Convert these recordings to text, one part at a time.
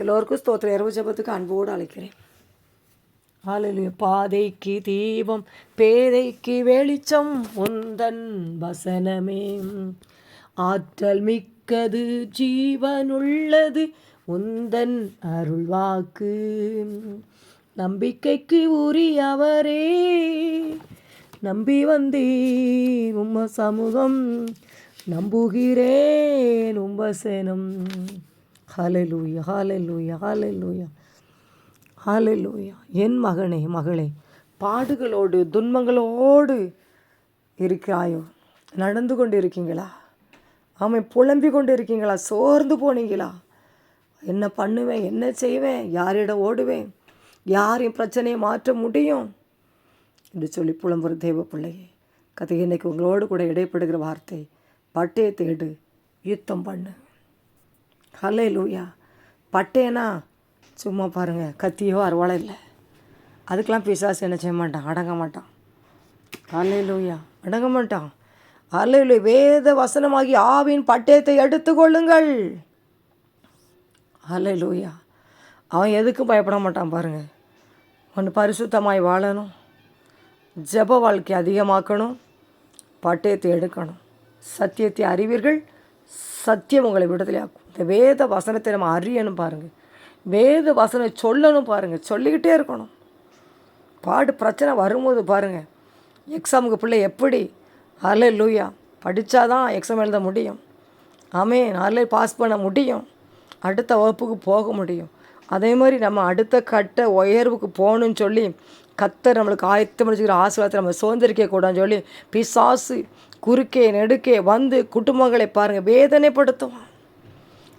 எல்லோருக்கும் ஸ்தோத்திர இரவு ஜபத்துக்கு அன்போடு அழைக்கிறேன். ஹalleluya பாதைக்கு தீபம் பேதைக்கு வெளிச்சம் உந்தன் வசனமே. ஆற்றல் மிக்கது ஜீவனுள்ளது உந்தன் அருள்வாக்கு. நம்பிக்கைக்கு உரியவரே நம்பி வந்தீர் உம்ம சமூகம். நம்புகிறேன் உம்ம சேனம் ஹாலலூயா ஹாலலூயா ஹாலலூயா ஹாலலூயா என் மகனே மகளே பாடுகளோடு துன்பங்களோடு இருக்கிறாயோ? நடந்து கொண்டு இருக்கீங்களா ஆமை புலம்பி கொண்டு இருக்கீங்களா சோர்ந்து போனீங்களா? என்ன பண்ணுவேன்? என்ன செய்வேன்? யாரிடம் ஓடுவேன்? யார் என் பிரச்சனையை மாற்ற முடியும்? என்று சொல்லி புலம்புற தெய்வ பிள்ளையே கதை இன்னைக்கு உங்களோடு கூட இடைப்படுகிற வார்த்தை பட்டையை தேடு யுத்தம் பண்ணு. ஹலே லூயா பட்டேனா சும்மா பாருங்கள் கத்தியோ அருவாளை இல்லை. அதுக்கெலாம் பிசாசு என்ன செய்ய மாட்டான்? அடங்க மாட்டான். ஹலே லூயா அடங்க மாட்டான். ஹலே லூயா வேத வசனமாகி ஆவின் பட்டயத்தை எடுத்துக்கொள்ளுங்கள். ஹலே லூயா அவன் எதுக்கும் பயப்பட மாட்டான் பாருங்கள் ஒன்று பரிசுத்தமாய் வாழணும். ஜப வாழ்க்கை அதிகமாக்கணும். பட்டயத்தை எடுக்கணும். சத்தியத்தை அறிவீர்கள். சத்தியம் உங்களை விடுதலையாக்கும். இந்த வேத வசனத்தை நம்ம அறியணும் பாருங்கள் வேத வசனம் சொல்லணும் பாருங்கள் சொல்லிக்கிட்டே இருக்கணும். பாடு பிரச்சனை வரும்போது பாருங்கள் எக்ஸாமுக்கு பிள்ளை எப்படி? அதில் லூயா படித்தா தான் எக்ஸாம் எழுத முடியும். ஆமே நல்ல பாஸ் பண்ண முடியும். அடுத்த வகுப்புக்கு போக முடியும். அதே மாதிரி நம்ம அடுத்த கட்ட உயர்வுக்கு போகணும்னு சொல்லி கத்தர் நம்மளுக்கு ஆயத்தம் முடிச்சுக்கிற ஆசீர்வாதத்தை நம்ம சுதந்திரிக்க கூடாதுன்னு சொல்லி பிசாசு குறுக்கே நெடுக்கே வந்து குடும்பங்களை பாருங்கள் வேதனைப்படுத்துவான்.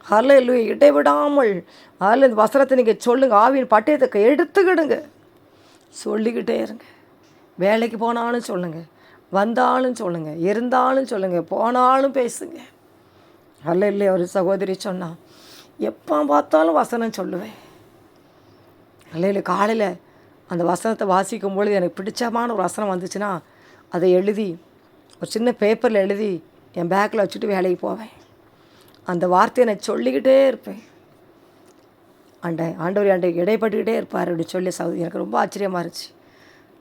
ஹலோ இடைவிடாமல். அதில் இந்த வசனத்தை நீங்கள் சொல்லுங்கள் ஆவியின் பட்டயத்தை எடுத்துக்கிடுங்க. சொல்லிக்கிட்டே இருங்க. வேலைக்கு போனாலும் சொல்லுங்கள் வந்தாலும் சொல்லுங்கள் இருந்தாலும் சொல்லுங்கள் போனாலும் பேசுங்க. அல்ல இல்லை ஒரு சகோதரி சொன்னான் எப்போ பார்த்தாலும் வசனம் சொல்லுவேன். அல்ல இல்லை காலையில் அந்த வசனத்தை வாசிக்கும் பொழுது எனக்கு பிடிச்சமான ஒரு வசனம் வந்துச்சுன்னா அதை எழுதி ஒரு சின்ன பேப்பரில் எழுதி என் பேக்கில் வச்சுட்டு வேலைக்கு போவேன். அந்த வார்த்தையை நான் சொல்லிக்கிட்டே இருப்பேன். ஆண்டை ஆண்டவர் ஆண்டை இடைப்பட்டுக்கிட்டே இருப்பார் அப்படின்னு சொல்லி சவுதி எனக்கு ரொம்ப ஆச்சரியமாக இருந்துச்சு.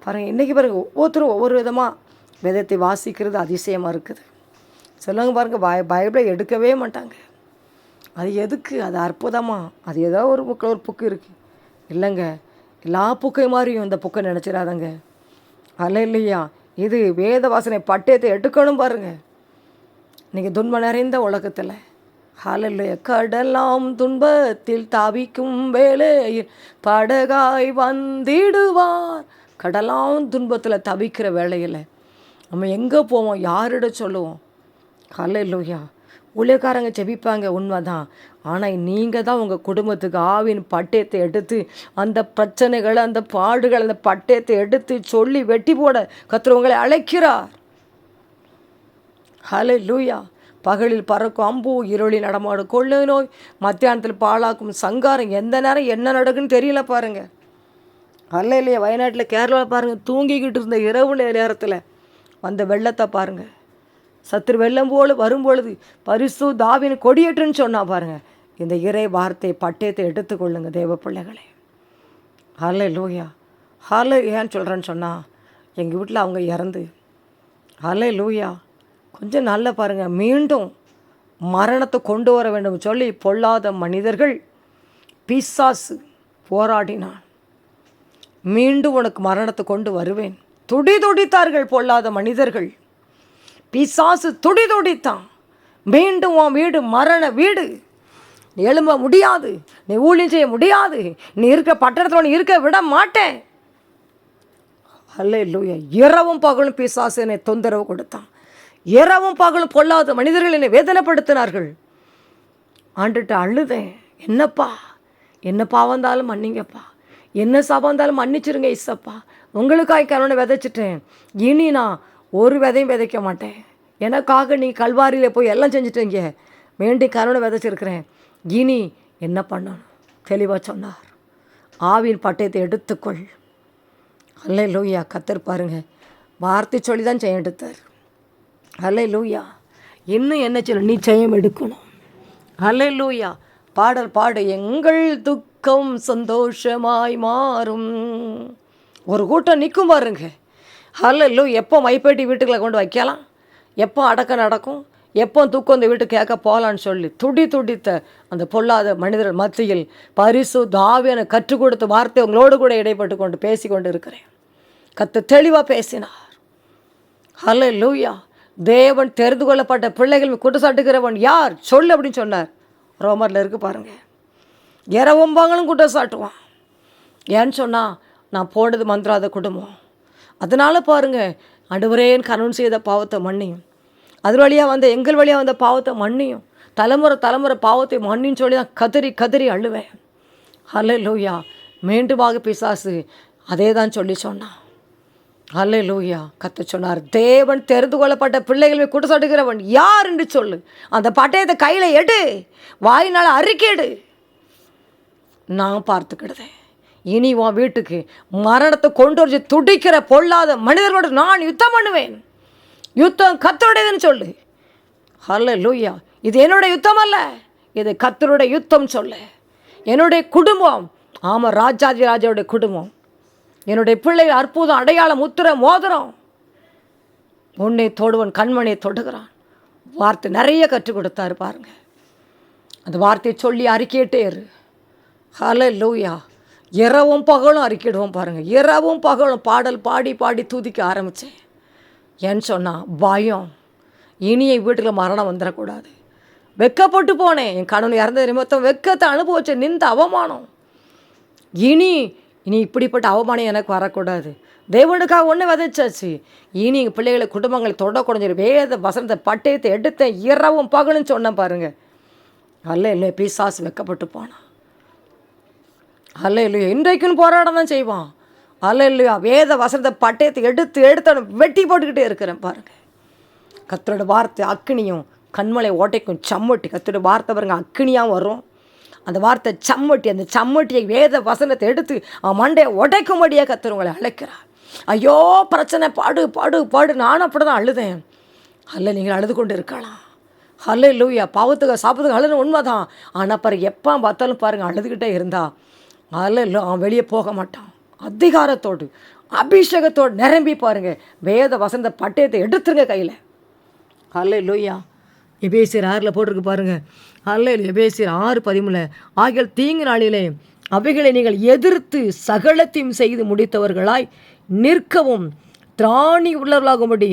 பாருங்கள் இன்றைக்கி பாருங்கள் ஒவ்வொருத்தரும் ஒவ்வொரு விதமாக வேதத்தை வாசிக்கிறது அதிசயமாக இருக்குது. சொல்லுவாங்க பாருங்கள் பய பைபிளை எடுக்கவே மாட்டாங்க. அது எதுக்கு? அது அற்புதமாக அது ஏதோ ஒரு புக்கில் ஒரு புக்கு இருக்குது இல்லைங்க எல்லா புக்கை மாதிரியும் இந்த புக்கை நினச்சிடாதங்க. அல்ல இல்லையா? இது வேத வாசனை பட்டயத்தை எடுக்கணும் பாருங்கள் நீங்கள் துன்பம் நிறைந்த உலகத்தில் ஹாலல்லைய கடலாம் துன்பத்தில் தவிக்கும் வேலையில் படகாய் வந்திடுவார். கடலாம் துன்பத்தில் தவிக்கிற வேலையில் நம்ம எங்கே போவோம்? யாரிட சொல்லுவோம்? ஹாலல்லையா ஊழியக்காரங்க செபிப்பாங்க உண்மைதான். ஆனால் நீங்கள் தான் உங்கள் குடும்பத்துக்கு ஆவின் பட்டயத்தை எடுத்து அந்த பிரச்சனைகளை அந்த பாடுகள் அந்த பட்டயத்தை எடுத்து சொல்லி வெட்டி போட கத்துறவங்களை அழைக்கிறார். ஹலே லூயா பகலில் பறக்கும் அம்பு இருளில் நடமாடும் கொள்ளை நோய் மத்தியானத்தில் பாழாக்கும் சங்காரம் எந்த நேரம் என்ன நடக்குன்னு தெரியல பாருங்கள் அல்ல இல்லையா வயநாட்டில் கேரளாவில் பாருங்கள் தூங்கிக்கிட்டு இருந்த இரவு நேரத்தில் வந்த வெள்ளத்தை பாருங்கள் சத்துரு வெள்ளம் போல வரும்பொழுது பரிசு தாவின் கொடியேற்றுன்னு சொன்னால் பாருங்கள் இந்த இறை வார்த்தை பட்டயத்தை எடுத்துக்கொள்ளுங்க தேவ பிள்ளைகளே. ஹலே லூயா ஹலே ஏன்னு சொல்கிறேன்னு சொன்னால் எங்கள் வீட்டில் அவங்க இறந்து. ஹலே லூயா கொஞ்சம் நல்லா பாருங்கள் மீண்டும் மரணத்தை கொண்டு வர வேண்டும் சொல்லி பொல்லாத மனிதர்கள் பிசாசு போராடினான். மீண்டும் உனக்கு மரணத்தை கொண்டு வருவேன். துடி துடித்தார்கள் பொல்லாத மனிதர்கள். பிசாசு துடி துடித்தான் மீண்டும் உன் வீடு மரண வீடு. நீ எழும்ப முடியாது. நீ ஊழியம் செய்ய முடியாது. நீ இருக்க பட்டணத்தில் நீ இருக்க விட மாட்டேன். அல்ல இல்லையா இரவும் பகலும் பிசாசு என்னை தொந்தரவு கொடுத்தான். இரவும் பகலும் பொல்லாத மனிதர்கள் என்னை வேதனைப்படுத்தினார்கள். ஆண்டுட்டு அழுதேன். என்னப்பா? என்ன பாவந்தாலும் இருந்தாலும் மன்னிங்கப்பா. என்ன சாபம் மன்னிச்சிருங்க இசப்பா. உங்களுக்காய் கருணை விதைச்சிட்டேன். இனி நான் ஒரு விதையும் விதைக்க மாட்டேன். எனக்காக நீ கல்வாரியில் போய் எல்லாம் செஞ்சுட்டீங்க. வேண்டி கருணை விதைச்சிருக்கிறேன். இனி என்ன பண்ணணும்? தெளிவாக சொன்னார். ஆவின் பட்டயத்தை எடுத்துக்கொள். அல்ல லோய்யா கத்திருப்பாருங்க வார்த்தை சொல்லி தான் செய்ய எடுத்தார். அல்ல லூயா இன்னும் என்ன செய்யணும் நிச்சயம் எடுக்கணும். அல்ல லூயா பாடல் பாடு எங்கள் துக்கம் சந்தோஷமாய் மாறும். ஒரு கூட்டம் நிற்கும் பாருங்க. ஹல்லோ எப்போ மைப்பேட்டி வீட்டுக்குள்ளே கொண்டு வைக்கலாம்? எப்போ அடக்கம் நடக்கும்? எப்போ தூக்கம் இந்த வீட்டு கேட்க போகலான்னு சொல்லி துடி துடித்த அந்த பொல்லாத மனிதர்கள் மத்தியில் பரிசு தாவியனை கற்றுக் கொடுத்த வார்த்தை உங்களோடு கூட இடைப்பட்டு கொண்டு பேசி கொண்டு இருக்கிறேன். கத்து தெளிவாக பேசினார். ஹலோ லூயா தேவன் தெரிந்து கொள்ளப்பட்ட பிள்ளைகள் குற்றச்சாட்டுகிறவன் யார்? சொல்லு அப்படின்னு சொன்னார். ரோமரில் இருக்கு பாருங்க. இரவம்பாங்களும் குற்றச்சாட்டுவான். ஏன்னு சொன்னால் நான் போனது மந்திராத குடும்பம். அதனால் பாருங்க அடுவரேன் கணவன் செய்த பாவத்தை மன்னியும். அது வழியாக வந்த எங்கள் வழியாக வந்த பாவத்தை மன்னியும். தலைமுறை தலைமுறை பாவத்தை மன்னின்னு சொல்லி தான் கதறி கதறி அழுவேன். ஹலோ லூயா மீண்டுமாக பிசாசு அதே தான் சொல்லி சொன்னான். அல்ல லூயா கத்த சொன்னார் தேவன் தெரிந்து கொள்ளப்பட்ட பிள்ளைகளை குற்றச்சாட்டுகிறவன் யார் என்று சொல்லு. அந்த பட்டயத்தை கையில் எடு. வாயினால் அறிக்கையிடு நான் பார்த்துக்கிடுதேன் இனி உன் வீட்டுக்கு மரணத்தை கொண்டு வச்சு துடிக்கிற பொல்லாத மனிதர்களோடு நான் யுத்தம் பண்ணுவேன். யுத்தம் கத்தருடையதுன்னு சொல்லு. ஹல்ல லூயா இது என்னோட யுத்தம் அல்ல. இது கத்தருடைய யுத்தம் சொல்லு. என்னுடைய குடும்பம். ஆமாம் ராஜாதி ராஜாவுடைய குடும்பம். என்னுடைய பிள்ளை அற்புதம் அடையாளம் முத்திர மோதிரம். உன்னை தொடுவன் கண்மனை தொடுகிறான். வார்த்தை நிறைய கற்றுக் கொடுத்தாரு பாருங்க. அந்த வார்த்தையை சொல்லி அறிக்கையிட்டே இரு. ஹல லூயா இரவும் பகலும் அறிக்கிடுவோம் பாருங்கள் இரவும் பகலும் பாடல் பாடி பாடி தூதிக்க ஆரம்பித்தேன் ஏன்னு சொன்னால் பயம். இனி என் வீட்டில் மரணம் வந்துடக்கூடாது. வெக்கப்பட்டு போனேன். என் கணவன் இறந்த நிமித்தம் வெக்கத்தை அனுபவிச்ச நின்று அவமானம். இனி இனி இப்படிப்பட்ட அவமானம் எனக்கு வரக்கூடாது. தேவனுக்காக ஒன்று விதைச்சாச்சு. இனி எங்கள் பிள்ளைகளை குடும்பங்களை தொடக்கூடாது வேத வசனத்தை பட்டயத்தை எடுத்தேன் இரவும் பகலும் சொன்னேன் பாருங்க. அல்ல இல்லை பிசாசு வெக்கப்பட்டு போனான் அல்ல இல்லையோ இன்றைக்குன்னு போராட தான் செய்வான். அல்ல இல்லையா வேத வசனத்தை பட்டயத்தை எடுத்து எடுத்து வெட்டி போட்டுக்கிட்டே இருக்கிறேன் பாருங்க. கத்தரோட வார்த்தை அக்கினியும் கண்மலை ஓட்டைக்கும் சம்மட்டி. கத்தோட வார்த்தை பாருங்க அக்னியாக வரும். அந்த வார்த்தை சம்மட்டி அந்த சம்மட்டியை வேத வசனத்தை எடுத்து அவன் மண்டையை உடைக்கும்படியாக கத்துறவங்களை அழைக்கிறார். ஐயோ பிரச்சனை பாடு பாடு பாடு. நானும் அப்படி தான் அழுதேன். அல்ல நீங்கள் அழுது கொண்டு இருக்கலாம் அல்ல லூயா பாவத்துக்கு சாப்பிட்டுக்கு அழுது உண்மைதான். ஆனால் பாரு எப்போ பார்த்தாலும் பாருங்கள் அழுதுகிட்டே இருந்தா. அல்ல இல்லை அவன் வெளியே போக மாட்டான். அதிகாரத்தோடு அபிஷேகத்தோடு நிரம்பி பாருங்கள் வேத வசந்த பட்டயத்தை எடுத்துருங்க கையில். அல்ல லூயா எபேசியர் ஆறில் போட்டிருக்கு பாருங்க. அல்ல எபேசியர் ஆறு பதிமூல ஆகிய தீங்கு நாளிலே அவைகளை நீங்கள் எதிர்த்து சகலத்தையும் செய்து முடித்தவர்களாய் நிற்கவும் திராணி உள்ளவர்களாகும்படி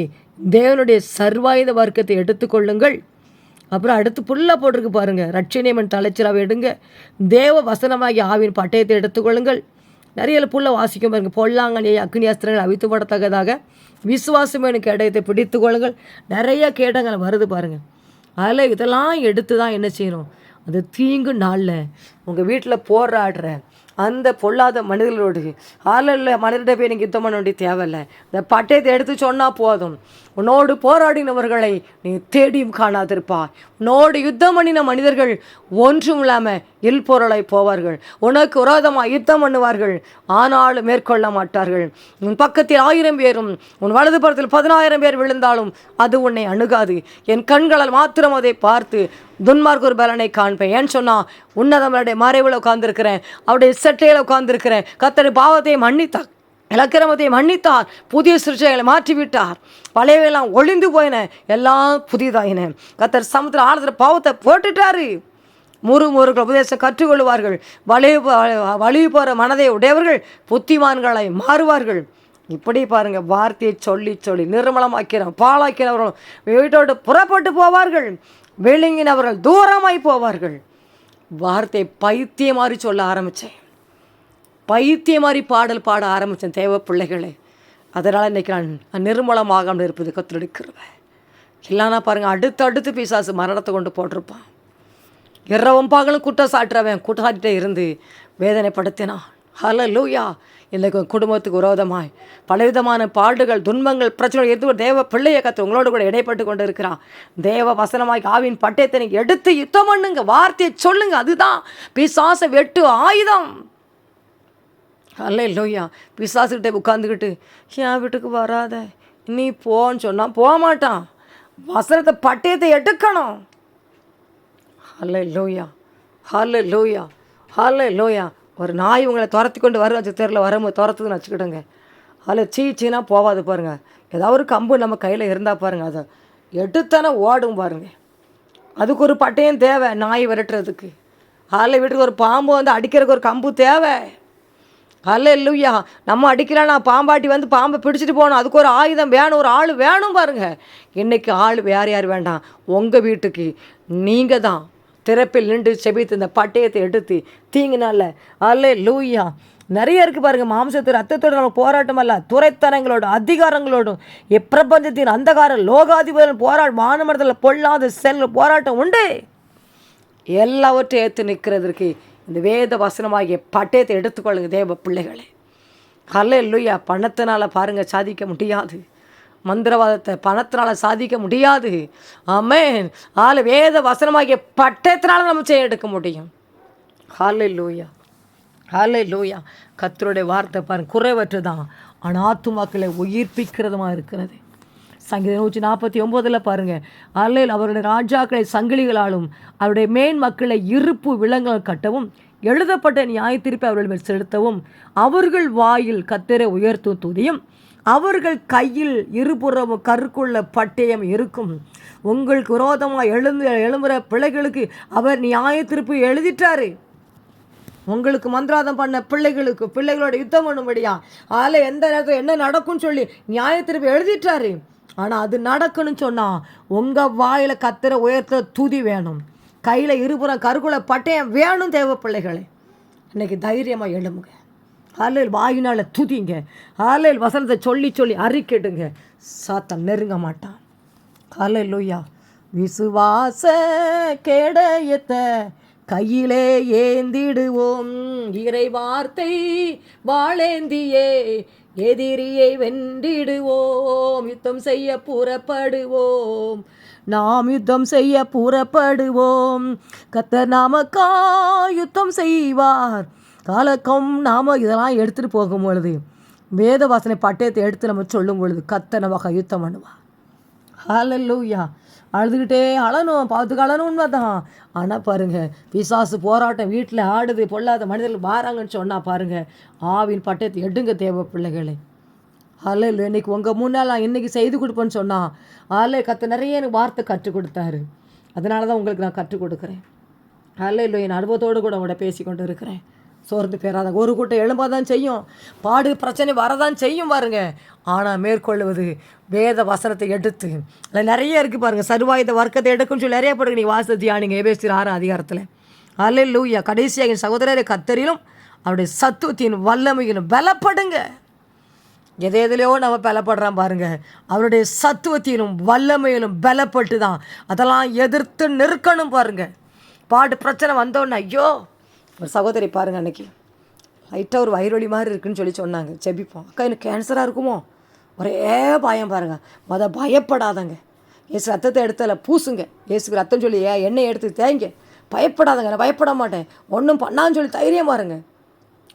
தேவனுடைய சர்வாயுத வர்க்கத்தை எடுத்துக்கொள்ளுங்கள் அப்புறம் அடுத்து புல்லாக போட்டிருக்கு பாருங்கள் ரட்சணியம்மன் தலைச்சிராவை எடுங்க. தேவ வசனமாகி ஆவின் பட்டயத்தை எடுத்துக்கொள்ளுங்கள் நிறைய புல்ல வாசிக்கும் பாருங்கள் பொல்லாங்கனியை அக்னி அஸ்திரங்கள் அவித்து படத்தக்கதாக விசுவாசம் எனக்கு இடத்தை பிடித்து கொள்ளுங்கள். நிறைய கேட்டங்கள் வருது பாருங்கள் அதில் இதெல்லாம் எடுத்து தான் என்ன செய்யணும்? அது தீங்கு நாளில். உங்கள் வீட்டில் போராடுற அந்த பொல்லாத மனிதர்களோடு. ஆளில் மனிதர்கிட்ட போய் நீங்கள் யுத்தம் பண்ண வேண்டிய தேவையில்லை. இந்த பட்டயத்தை எடுத்து சொன்னால் போதும். உன்னோடு போராடினவர்களை நீ தேடியும் காணாதிருப்பா உன்னோடு யுத்தம் பண்ணின மனிதர்கள் ஒன்றும் இல்லாமல் இல்பொருளை போவார்கள். உனக்கு விரோதமாக யுத்தம் பண்ணுவார்கள். ஆனாலும் மேற்கொள்ள மாட்டார்கள். உன் பக்கத்தில் ஆயிரம் பேரும் உன் வலது புறத்தில் பதினாயிரம் பேர் விழுந்தாலும் அது உன்னை அணுகாது. என் கண்களால் மாத்திரம் அதை பார்த்து துன்மார்க்கு ஒரு பலனை காண்பேன். ஏன்னு சொன்னால் உன்னதமருடைய மறைவில் உட்காந்துருக்கிறேன் அவருடைய செட்டையில் உட்காந்துருக்கிறேன் கத்தரை பாவத்தையும் மன்னித்தார். இலக்கிரமத்தை மன்னித்தார். புதிய சிருஷ்டிகளை மாற்றிவிட்டார். பழையவையெல்லாம் ஒளிந்து போயின. எல்லாம் புதிதாயின. கத்தர் சமுத்திர ஆழத்தில் பாவத்தை போட்டுட்டாரு. முறு முறுகள் உபதேசம் கற்றுக்கொள்வார்கள். வலி வழி போகிற மனதை உடையவர்கள் புத்திமான்களை மாறுவார்கள். இப்படி பாருங்கள் வார்த்தையை சொல்லி சொல்லி நிர்மலமாக்கிறோம் பாழாக்கிறவர்கள் வீட்டோடு புறப்பட்டு போவார்கள். விழுங்கினவர்கள் தூரமாய் போவார்கள். வார்த்தை பைத்தியம் மாதிரி சொல்ல ஆரம்பித்தேன் பைத்தியம் மாதிரி பாடல் பாட ஆரம்பித்தேன் தேவ பிள்ளைகளே. அதனால் இன்றைக்கி நான் நிர்மலமாகாமல் இருப்பது கத்தெடுக்கிறவன் இல்லைன்னா பாருங்கள் அடுத்து அடுத்து பிசாசு மரணத்தை கொண்டு போட்டிருப்பான். இரவும் பகலும் குற்றம் சாட்டுறவன் குற்றாட்டிகிட்டே இருந்து வேதனைப்படுத்தினான். ஹலோ லூயா இன்றைக்கு குடும்பத்துக்கு விரோதமாய் பலவிதமான பாடுகள் துன்பங்கள் பிரச்சனைகள் எதுவும் தேவ பிள்ளையை கற்று உங்களோடு கூட இடைப்பட்டு கொண்டு இருக்கிறான் தேவ வசனமாய் ஆவின் பட்டயத்தை நீங்கள் எடுத்து யுத்தம் பண்ணுங்க வார்த்தையை சொல்லுங்க அதுதான் பிசாச வெட்டு ஆயுதம். அல்ல இல்லையா பிசாசுக்கிட்டே உட்காந்துக்கிட்டு என் வீட்டுக்கு வராத. நீ போன்னு சொன்னால் போக மாட்டான். வசனத்தை பட்டயத்தை எடுக்கணும். அல்ல இல்லையா ஹல்ல லோயா ஹல்ல லோயா ஒரு நாய் உங்களை துரத்தி கொண்டு வரும் வச்சு தெருவில் வரும்போது துரத்துதுன்னு வச்சுக்கிடுங்க அதில் சீ சீனா போகாது பாருங்கள் ஏதாவது ஒரு கம்பு நம்ம கையில் இருந்தால் பாருங்கள் அதை. எடுத்தானே ஓடும் பாருங்கள் அதுக்கு ஒரு பட்டையும் தேவை நாய் விரட்டுறதுக்கு. அதில் வீட்டுக்கு ஒரு பாம்பு வந்து அடிக்கிறதுக்கு ஒரு கம்பு தேவை. அல்ல இல்லையா நம்ம அடிக்கலாம் நான் பாம்பாட்டி வந்து பாம்பை பிடிச்சிட்டு போகணும். அதுக்கு ஒரு ஆயுதம் வேணும் ஒரு ஆள் வேணும் பாருங்க. இன்னைக்கு ஆள் வேறு யார் வேண்டாம்? உங்கள் வீட்டுக்கு. நீங்கள் தான் திறப்பில் நின்று செபித்து இந்த பட்டயத்தை எடுத்து தீங்கினால. அல்ல லூயா நிறைய இருக்குது பாருங்கள் மாம்சத்து ரத்தத்தோட நம்ம போராட்டம் அல்ல துறைத்தனங்களோட அதிகாரங்களோடும் எப்பிரபஞ்சத்தின் அந்தகார லோகாதிபதிகள் போராட மானமரத்தில் பொல்லாத செல் போராட்டம் உண்டு. எல்லாவற்றையும் ஏற்று நிற்கிறதற்கு இந்த வேத வசனமாகிய பட்டயத்தை எடுத்துக்கொள்ளுங்க தேவ பிள்ளைகளே. அல்ல இல்லையா பணத்தினால் பாருங்கள் சாதிக்க முடியாது. மந்திரவாதத்தை பணத்தினால் சாதிக்க முடியாது. ஆமேன். ஆள் வேத வசனமாகிய பட்டயத்தினால நம்ம செய்ய எடுக்க முடியும். ஹாலே லூயா ஹாலே லூயா கத்தருடைய வார்த்தை பாருங்க குறைவற்று தான் அனாத்துமாக்களை ஆத்துமாக்களை உயிர்ப்பிக்கிறதுமா இருக்கிறது. சங்கீதம் நூற்றி நாற்பத்தி ஒம்போதில் பாருங்கள் அல்லையில் அவருடைய ராஜாக்களை சங்கிலிகளாலும் அவருடைய மேன் மக்களை இருப்பு விலங்குகள் கட்டவும் எழுதப்பட்ட நியாய திருப்பி அவர்கள் மேல் செலுத்தவும் அவர்கள் வாயில் கத்தரை உயர்த்தும் துதியும் அவர்கள் கையில் இருபுறமும் கருக்குள்ள பட்டயம் இருக்கும். உங்களுக்கு விரோதமாக எழுந்து எழும்புற பிள்ளைகளுக்கு அவர் நியாய திருப்பி எழுதிட்டாரு. உங்களுக்கு மந்திராதம் பண்ண பிள்ளைகளுக்கு பிள்ளைகளோட யுத்தம் பண்ணும்படியா? அதில் எந்த நேரத்தில் என்ன நடக்கும்னு சொல்லி நியாய எழுதிட்டாரு. ஆனால் அது நடக்கணும்னு சொன்னால் உங்கள் வாயில் கத்திர உயர்த்த துதி வேணும். கையில் இருபுறம் கருக்குள்ள பட்டயம் வேணும் தேவ பிள்ளைகளே. இன்னைக்கு தைரியமாக எழுமுங்க ஆலையில் வாயினால் துதிங்க. ஆலையில் வசனத்தை சொல்லி சொல்லி அறிக்கெடுங்க சாத்தம் நெருங்க மாட்டான். காலை லோய்யா விசுவாச கேடயத்தை கையிலே ஏந்திடுவோம். இறை வார்த்தை வாழேந்தியே எதிரியை வென்றிடுவோம். யுத்தம் செய்ய புறப்படுவோம். நாம் யுத்தம் செய்ய புறப்படுவோம். கத்த நாமக்கா யுத்தம் செய்வார். காலக்கம் நாம் இதெல்லாம் எடுத்துகிட்டு போகும் பொழுது வேத வாசனை பட்டயத்தை எடுத்து நம்ம சொல்லும் பொழுது கத்த நமக்கு யுத்தம் பண்ணுவா ஹலல்லூயா அழுதுகிட்டே அழணும் பார்த்துக்க அழணும் உண்மைதான். ஆனால் பாருங்கள் பிசாசு போராட்டம் வீட்டில் ஆடுது பொல்லாத மனிதர்கள் மாறாங்கன்னு சொன்னால் பாருங்கள் ஆவின் பட்டயத்தை எடுங்க தேவ பிள்ளைகளை. அல்ல இன்னைக்கு உங்கள் முன்னால் நான் இன்றைக்கி செய்து கொடுப்பேன்னு சொன்னால் அல்ல கற்று நிறைய எனக்கு வார்த்தை கற்றுக் கொடுத்தாரு. அதனால தான் உங்களுக்கு நான் கற்றுக் கொடுக்குறேன். அல்ல இல்லை என் அனுபவத்தோடு கூட உங்களோட பேசி கொண்டு இருக்கிறேன். சோர்ந்து பேராத ஒரு கூட்டம் எழும்பாதான் தான் செய்யும். பாடு பிரச்சனை வரதான் செய்யும் பாருங்க. ஆனால் மேற்கொள்வது வேத வசனத்தை எடுத்து அதில் நிறைய இருக்குது பாருங்கள் சர்வாயுத வர்க்கத்தை எடுக்குன்னு சொல்லி நிறைய படுங்க நீங்கள் வாச தியானிங்க ஏபேசி ஆறு அதிகாரத்தில். அல்ல லூயா கடைசியாக என் சகோதரரை கத்தரிலும் அவருடைய சத்துவத்தின் வல்லமையிலும் பலப்படுங்க. எதை எதுலையோ நம்ம பலப்படுறோம் பாருங்கள் அவருடைய சத்துவத்திலும் வல்லமையிலும் பலப்பட்டு தான் அதெல்லாம் எதிர்த்து நிற்கணும் பாருங்கள் பாட்டு பிரச்சனை வந்தோன்னே ஐயோ ஒரு சகோதரி பாருங்க அன்னைக்கு. லைட்டாக ஒரு வயிறொலி மாதிரி இருக்குன்னு சொல்லி சொன்னாங்க. செபிப்போம் அக்கா எனக்கு கேன்சராக இருக்குமோ? ஒரே பயம் பாருங்கள் மொதல் பயப்படாதங்க. ஏசு ரத்தத்தை எடுத்தல பூசுங்க. ஏசுக்கு ரத்தம் சொல்லி ஏன் எண்ணெய் எடுத்து தேங்க பயப்படாதங்க. நான் பயப்பட மாட்டேன். ஒன்றும் பண்ணான்னு சொல்லி தைரியமாக இருங்க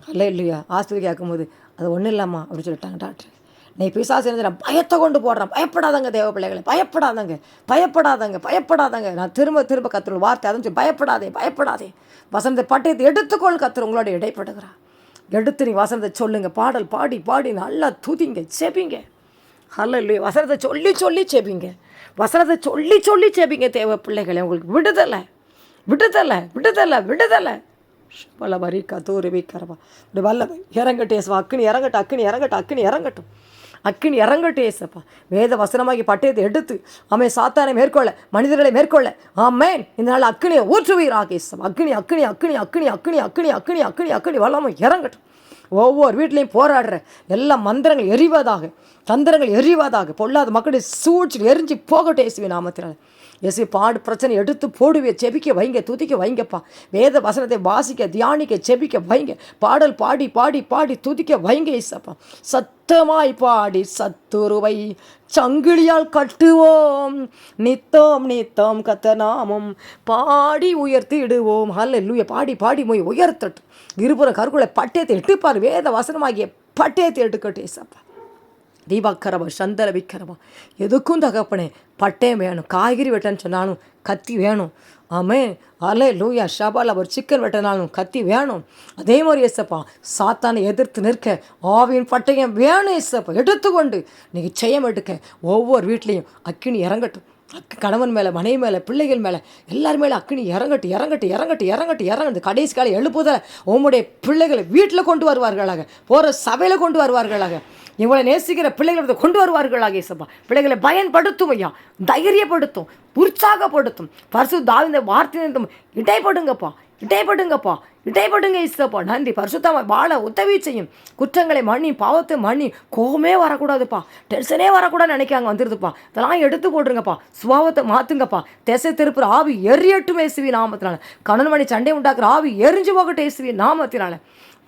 அல்ல இல்லையா ஆஸ்பத்திரி கேட்கும்போது அது ஒன்றும் இல்லாமா அப்படின்னு சொல்லிட்டாங்க டாக்டர். நீ பிசாசு இருந்து நான் பயத்தை கொண்டு போடுறேன். பயப்படாதங்க தேவ பிள்ளைகளை பயப்படாதங்க பயப்படாதங்க பயப்படாதங்க. நான் திரும்ப திரும்ப கத்துற வார்த்தை அதை சொல்லி பயப்படாதே பயப்படாதே. வசந்த பட்டயத்தை எடுத்துக்கொள் கத்துற உங்களோட இடைப்படுகிறான் எடுத்து நீ வசனத்தை சொல்லுங்க பாடல் பாடி பாடி நல்லா துதிங்க செபிங்க அல்ல இல்லையா வசனத்தை சொல்லி சொல்லி செபிங்க வசனத்தை சொல்லி சொல்லி செபிங்க தேவ பிள்ளைகளை உங்களுக்கு விடுதலை விடுதலை விடுதலை விடுதலை. பல வரி கத்தூரி வீக்கரவா இப்படி வல்லமை இறங்கட்டும் அக்குனி இறங்கட்டும் அக்குனி இறங்கட்டும் அக்குனி இறங்கட்டும். அக்கினி இறங்கட்டும் ஏசப்பா. வேத வசனமாகி பட்டயத்தை எடுத்து அமை சாத்தானை மேற்கொள்ள மனிதர்களை மேற்கொள்ள ஆமேன். இந்த நாள் அக்கினியை ஊற்றுவீராக ஏசப்பா. அக்னி அக்னி அக்னி அக்னி அக்னி அக்னி அக்னி அக்னி அக்கினி வல்லாமல் இறங்கட்டும். ஒவ்வொரு வீட்லேயும் போராடுற எல்லா மந்திரங்கள் எரிவதாக தந்திரங்கள் எரிவதாக பொல்லாத மக்களுடைய சூழ்ச்சி எரிஞ்சு போகட்டும் இயேசுவி நாமத்தினால. இயேசு பாடு பிரச்சனை எடுத்து போடுவே செபிக்க வைங்க துதிக்க வைங்கப்பா. வேத வசனத்தை வாசிக்க தியானிக்க செபிக்க வைங்க. பாடல் பாடி பாடி பாடி துதிக்க வைங்க இசப்பா சத்தமாய் பாடி சத்துருவை சங்கிலியால் கட்டுவோம். நித்தம் நித்தம் கத்தநாமம் பாடி உயர்த்திடுவோம். அல்ல பாடி பாடி மொய் உயர்த்தட்டும். இருபுற கருக்குள்ள பட்டயத்தை எட்டுப்பார். வேத வசனமாகிய பட்டயத்தை எடுக்கட்டும் இசப்பா தீபாக்கரவா சந்தல விக்கிறவா எதுக்கும் தகப்பனே பட்டயம் வேணும் காய்கறி வெட்டன்னு சொன்னாலும் கத்தி வேணும். ஆமே அலே லூயா ஷபால் அவர் சிக்கன் வெட்டினாலும் கத்தி வேணும். அதே மாதிரி ஏசப்பா சாத்தானை எதிர்த்து நிற்க ஆவியின் பட்டயம் வேணும் ஏசப்பா. எடுத்துக்கொண்டு நீங்கள் செய்யம் எடுக்க ஒவ்வொரு வீட்லேயும் அக்கினி இறங்கட்டும். அக்கு கணவன் மேலே மனைவி மேலே பிள்ளைகள் மேலே எல்லார் மேலே அக்கினி இறங்கட்டு இறங்கட்டு இறங்கட்டு இறங்கட்டு இறங்கு கடைசி காலம் எழுப்புதல உம்முடைய பிள்ளைகளை வீட்டில் கொண்டு வருவார்களாக போகிற சபையில் கொண்டு வருவார்களாக. எங்களை நேசிக்கிற பிள்ளைகளை கொண்டு வருவார்களாக இயேசப்பா பிள்ளைகளை பயன்படுத்தும் ஐயா தைரியப்படுத்தும் உற்சாகப்படுத்தும். பரிசு தாவிந்த வார்த்தை இடைப்படுங்கப்பா இடைப்படுங்கப்பா இடைப்படுங்க இசப்பா நன்றி. பரிசுத்தமாக வாழ உதவி செய்யும். குற்றங்களை மணி பாவத்தை மணி கோபமே வரக்கூடாதுப்பா. டென்ஷனே வரக்கூடாதுன்னு நினைக்காங்க வந்துருதுப்பா. இதெல்லாம் எடுத்து போட்டுருங்கப்பா. சுபாவத்தை மாற்றுங்கப்பா திசை திருப்புற ஆவி எரியட்டும் இயேசுவி நாமத்தினால. கணவன் மணி சண்டை உண்டாக்குற ஆவி எரிஞ்சு போகட்டும் இயேசுவி நாமத்தினால.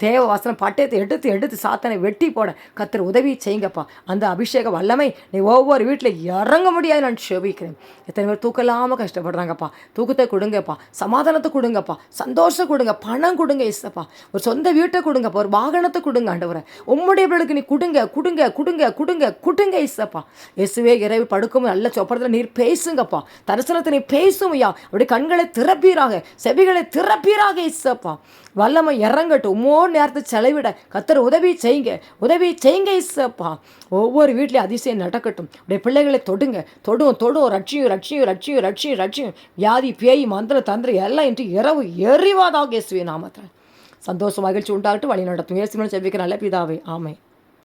தேவ வாசனம் பட்டயத்தை எடுத்து எடுத்து சாத்தனை வெட்டி போட கத்தர் உதவி செய்யுங்கப்பா. அந்த அபிஷேக வல்லமை நீ ஒவ்வொரு வீட்டில் இறங்க முடியாது நான் செபிக்கிறேன். எத்தனை பேர் தூக்கலாமல் கஷ்டப்படுறாங்கப்பா. தூக்கத்தை கொடுங்கப்பா. சமாதானத்தை கொடுங்கப்பா. சந்தோஷம் கொடுங்க. பணம் கொடுங்க இசப்பா ஒரு சொந்த வீட்டை கொடுங்கப்பா. ஒரு வாகனத்தை கொடுங்க ஆண்டவரை. உம்முடைய பிள்ளைக்கு நீ கொடுங்க கொடுங்க கொடுங்க கொடுங்க கொடுங்க இசப்பா இயேசுவே இரவு படுக்கும் நல்ல சொப்பரத்தில் நீர் பேசுங்கப்பா. தரிசனத்தை நீ பேசும் ஐயா அப்படி கண்களை திறப்பீராக. செவிகளை திறப்பீராக இசப்பா வல்லமை இறங்கட்டும். உம்மோ நேரத்தை செலவிட கத்தர் உதவி செய்யுங்க உதவி செய்யுங்க இசப்பா ஒவ்வொரு வீட்லேயும் அதிசயம் நடக்கட்டும். உடைய பிள்ளைகளை தொடுங்க. தொடும் தொடும் ரட்சியும் ரட்சியும் ரட்சியும் ரட்சியும் ரட்சியும். வியாதி பேய் மந்திர தந்திரம் எல்லாம் இன்று இரவு எறிவாதாக இயேசுவே நாமத்தில். சந்தோஷ மகிழ்ச்சி உண்டாகட்டும். வழி நடத்தும். இயேசுமன் செவிக்கிற நல்ல பிதாவே. ஆமை